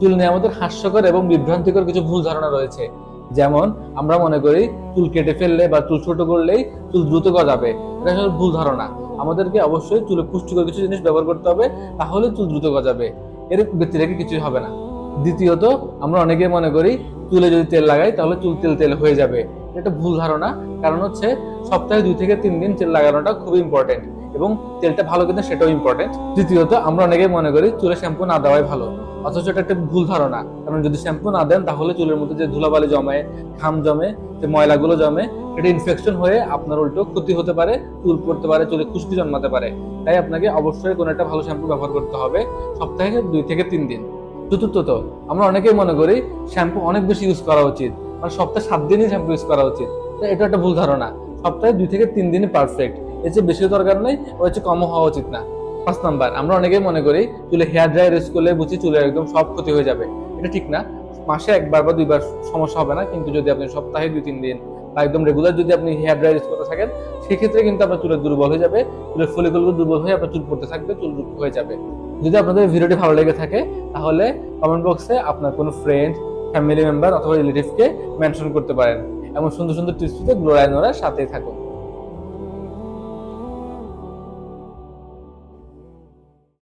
চুল নিয়ে আমাদের হাস্যকর এবং বিভ্রান্তিকর কিছু ভুল ধারণা রয়েছে। যেমন আমরা মনে করি চুল কেটে ফেললে বা চুল ছোট করলেই চুল দ্রুত গজাবে। এটা আসলে ভুল ধারণা। আমাদেরকে অবশ্যই চুলে পুষ্টিকর কিছু জিনিস ব্যবহার করতে হবে, তাহলে চুল দ্রুত গজাবে। এর ব্যক্তি রেখে কিছুই হবে না। দ্বিতীয়ত, আমরা অনেকে মনে করি চুলে যদি তেল লাগাই, তাহলে চুল তেল তেল হয়ে যাবে। এটা ভুল ধারণা। কারণ হচ্ছে সপ্তাহে দুই থেকে তিন দিন তেল লাগানোটা খুব ইম্পর্টেন্ট এবং তেলটা ভালো কিনা সেটাও ইম্পর্টেন্ট তৃতীয়ত আমরা অনেকেই মনে করি চুলে শ্যাম্পু না দেওয়াই ভালো। অথচ এটা একটা ভুল ধারণা। কারণ যদি শ্যাম্পু না দেন, তাহলে চুলের মধ্যে যে ধুলাবালি জমে, ঘাম জমে, যে ময়লাগুলো জমে, এটা ইনফেকশন হয়ে আপনার উল্টো ক্ষতি হতে পারে, চুল পড়তে পারে, চুলে খুশকি জন্মাতে পারে। তাই আপনাকে অবশ্যই কোনো একটা ভালো শ্যাম্পু ব্যবহার করতে হবে সপ্তাহে দুই থেকে তিন দিন। চতুর্থত, আমরা অনেকেই মনে করি শ্যাম্পু অনেক বেশি ইউজ করা উচিত। মানে সপ্তাহে সাত দিনই শ্যাম্পু ইউজ করা উচিত। এটা একটা ভুল ধারণা। সপ্তাহে দুই থেকে তিন দিনই পারফেক্ট এর চেয়ে বেশি দরকার নেই ওর চেয়ে কমও হওয়া উচিত না। পাঁচ নাম্বার, আমরা অনেকেই মনে করি চুলে হেয়ার ড্রায়ার ইউজ করলে বুঝি চুলের একদম সব ক্ষতি হয়ে যাবে। এটা ঠিক না। মাসে একবার বা দুইবার সমস্যা হবে না, কিন্তু যদি আপনি সপ্তাহে দুই, তিন দিন বা একদম রেগুলার যদি আপনি হেয়ার ড্রায়ার ইউজ করতে থাকেন, সেক্ষেত্রে কিন্তু আপনার চুলের দুর্বল হয়ে যাবে, চুলের ফলিকলগুলো দুর্বল হয়ে আপনার চুল পড়তে থাকবে, চুল রুক্ষ হয়ে যাবে। যদি আপনাদের ভিডিওটি ভালো লেগে থাকে, তাহলে কমেন্ট বক্সে আপনার কোনো ফ্রেন্ড ফ্যামিলি মেম্বার অথবা রিলেটিভকে মেনশন করতে পারেন। এমন সুন্দর সুন্দর টিপস পেতে গ্লোরাইনোরার সাথেই থাকুন।